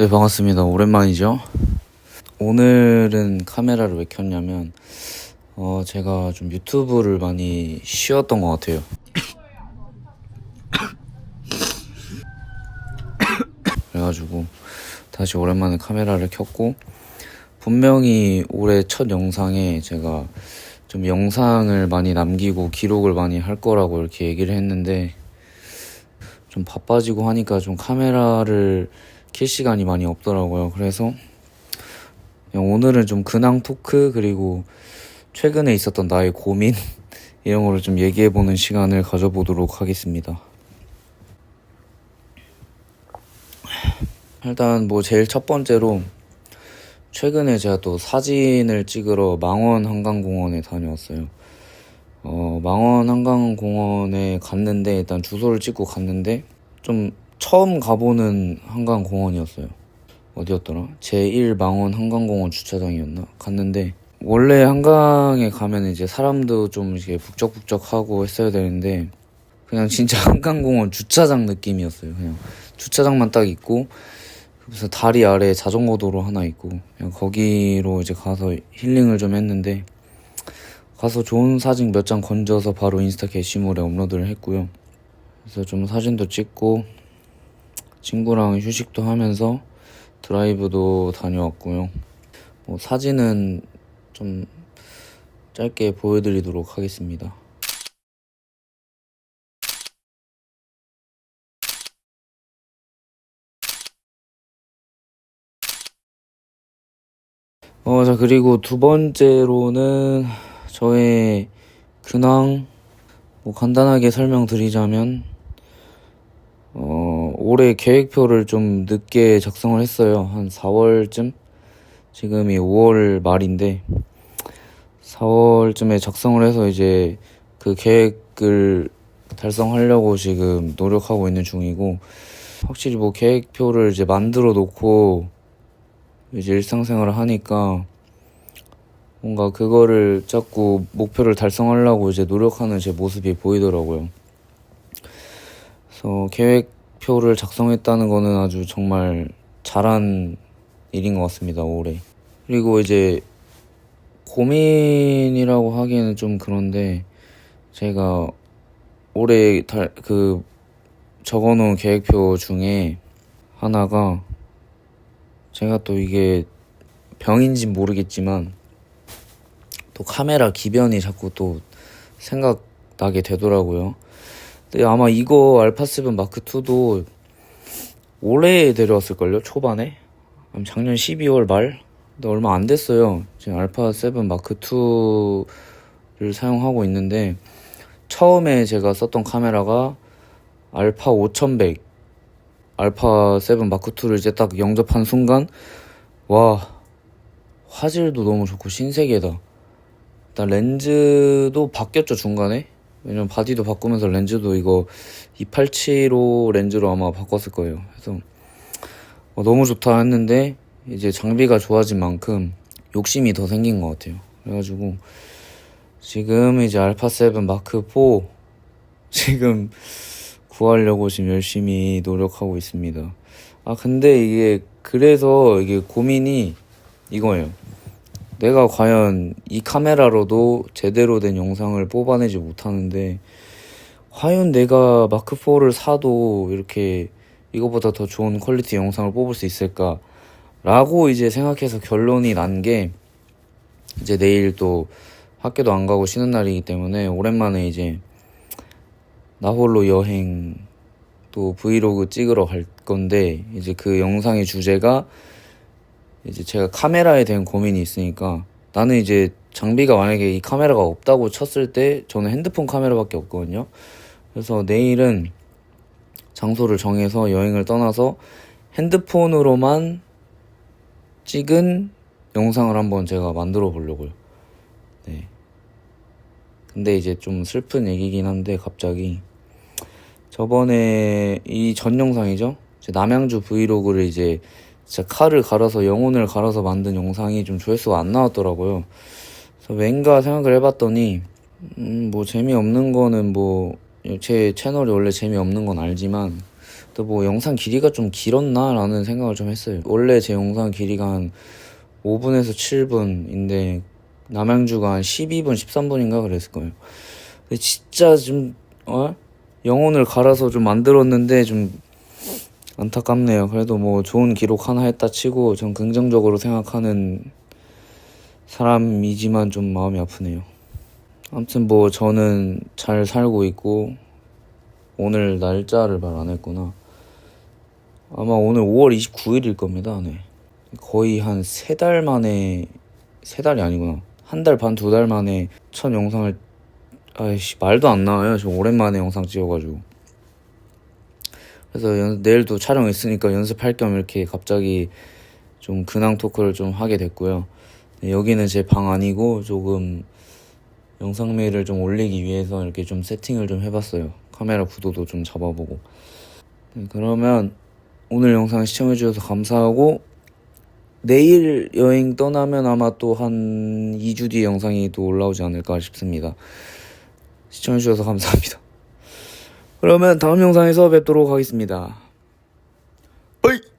네, 반갑습니다. 오랜만이죠? 오늘은 카메라를 왜 켰냐면, 어, 제가 좀 유튜브를 많이 쉬었던 것 같아요. 그래가지고, 다시 오랜만에 카메라를 켰고, 분명히 올해 첫 영상에 제가 좀 영상을 많이 남기고 기록을 많이 할 거라고 이렇게 얘기를 했는데, 좀 바빠지고 하니까 좀 카메라를 킬 시간이 많이 없더라고요. 그래서 오늘은 좀 근황 토크 그리고 최근에 있었던 나의 고민 이런 거를 좀 얘기해 보는 시간을 가져보도록 하겠습니다. 일단 뭐 제일 첫 번째로 최근에 제가 또 사진을 찍으러 망원 한강공원에 다녀왔어요. 어, 망원 한강공원에 갔는데 일단 주소를 찍고 갔는데 좀 처음 가보는 한강공원이었어요. 어디였더라? 제1 망원 한강공원 주차장이었나? 갔는데 원래 한강에 가면 이제 사람도 좀 이렇게 북적북적하고 했어야 되는데 그냥 진짜 한강공원 주차장 느낌이었어요. 그냥 주차장만 딱 있고 그래서 다리 아래 자전거 도로 하나 있고 그냥 거기로 이제 가서 힐링을 좀 했는데 가서 좋은 사진 몇 장 건져서 바로 인스타 게시물에 업로드를 했고요. 그래서 좀 사진도 찍고 친구랑 휴식도 하면서 드라이브도 다녀왔고요. 뭐 사진은 좀 짧게 보여드리도록 하겠습니다. 어, 자, 그리고 두 번째로는 저의 근황, 뭐 간단하게 설명드리자면, 어, 올해 계획표를 좀 늦게 작성을 했어요. 한 4월쯤? 지금이 5월 말인데, 4월쯤에 작성을 해서 이제 그 계획을 달성하려고 지금 노력하고 있는 중이고, 확실히 뭐 계획표를 이제 만들어 놓고, 이제 일상생활을 하니까, 뭔가 그거를 자꾸 목표를 달성하려고 이제 노력하는 제 모습이 보이더라고요. 그래서 계획 표를 작성했다는 거는 아주 정말 잘한 일인 것 같습니다, 올해. 그리고 이제 고민이라고 하기에는 좀 그런데 제가 올해 달, 그 적어놓은 계획표 중에 하나가 제가 또 이게 병인진 모르겠지만 또 카메라 기변이 자꾸 또 생각나게 되더라고요. 근데 아마 이거 알파7 마크 2도 올해 데려왔을걸요? 초반에? 작년 12월 말? 근데 얼마 안 됐어요. 지금 알파7 마크 2를 사용하고 있는데 처음에 제가 썼던 카메라가 알파 5100 알파 7 마크 2를 이제 딱 영접한 순간 와 화질도 너무 좋고 신세계다. 일단 렌즈도 바뀌었죠 중간에 왜냐면 바디도 바꾸면서 렌즈도 이거 2875 렌즈로 아마 바꿨을 거예요. 그래서 어, 너무 좋다 했는데 이제 장비가 좋아진 만큼 욕심이 더 생긴 것 같아요. 그래가지고 지금 이제 알파 7 마크 4 지금 구하려고 지금 열심히 노력하고 있습니다. 아 근데 이게 그래서 이게 고민이 이거예요 내가 과연 이 카메라로도 제대로 된 영상을 뽑아내지 못하는데 과연 내가 마크4를 사도 이렇게 이거보다 더 좋은 퀄리티 영상을 뽑을 수 있을까 라고 이제 생각해서 결론이 난 게 이제 내일 또 학교도 안 가고 쉬는 날이기 때문에 오랜만에 이제 나 홀로 여행 또 브이로그 찍으러 갈 건데 이제 그 영상의 주제가 이제 제가 카메라에 대한 고민이 있으니까 나는 이제 장비가 만약에 이 카메라가 없다고 쳤을 때 저는 핸드폰 카메라밖에 없거든요. 그래서 내일은 장소를 정해서 여행을 떠나서 핸드폰으로만 찍은 영상을 한번 제가 만들어 보려고요. 네. 근데 이제 좀 슬픈 얘기긴 한데 갑자기 저번에 이 전 영상이죠. 제 남양주 브이로그를 이제 진짜 칼을 갈아서 영혼을 갈아서 만든 영상이 좀 조회수가 안 나왔더라고요. 그래서 왠가 생각을 해봤더니 음, 뭐 재미없는 거는 뭐 제 채널이 원래 재미없는 건 알지만 또 뭐 영상 길이가 좀 길었나 라는 생각을 좀 했어요. 원래 제 영상 길이가 한 5분에서 7분인데 남양주가 한 12분, 13분인가 그랬을 거예요. 근데 진짜 좀 어? 영혼을 갈아서 좀 만들었는데 좀 안타깝네요. 그래도 뭐 좋은 기록 하나 했다 치고 전 긍정적으로 생각하는 사람이지만 좀 마음이 아프네요. 아무튼 뭐 저는 잘 살고 있고 오늘 날짜를 말 안 했구나. 아마 오늘 5월 29일일 겁니다. 네. 거의 한 세 달 만에 세 달이 아니구나. 한 달 반 두 달 만에 첫 영상을 아이씨 말도 안 나와요. 저 오랜만에 영상 찍어가지고. 그래서 연- 내일도 촬영 있으니까 연습할 겸 이렇게 갑자기 좀 근황 토크를 좀 하게 됐고요. 네, 여기는 제 방 아니고 조금 영상 메일을 좀 올리기 위해서 이렇게 좀 세팅을 좀 해봤어요. 카메라 구도도 좀 잡아보고. 네, 그러면 오늘 영상 시청해주셔서 감사하고 내일 여행 떠나면 아마 또 한 2주 뒤에 영상이 또 올라오지 않을까 싶습니다. 시청해주셔서 감사합니다. 그러면 다음 영상에서 뵙도록 하겠습니다. 어이!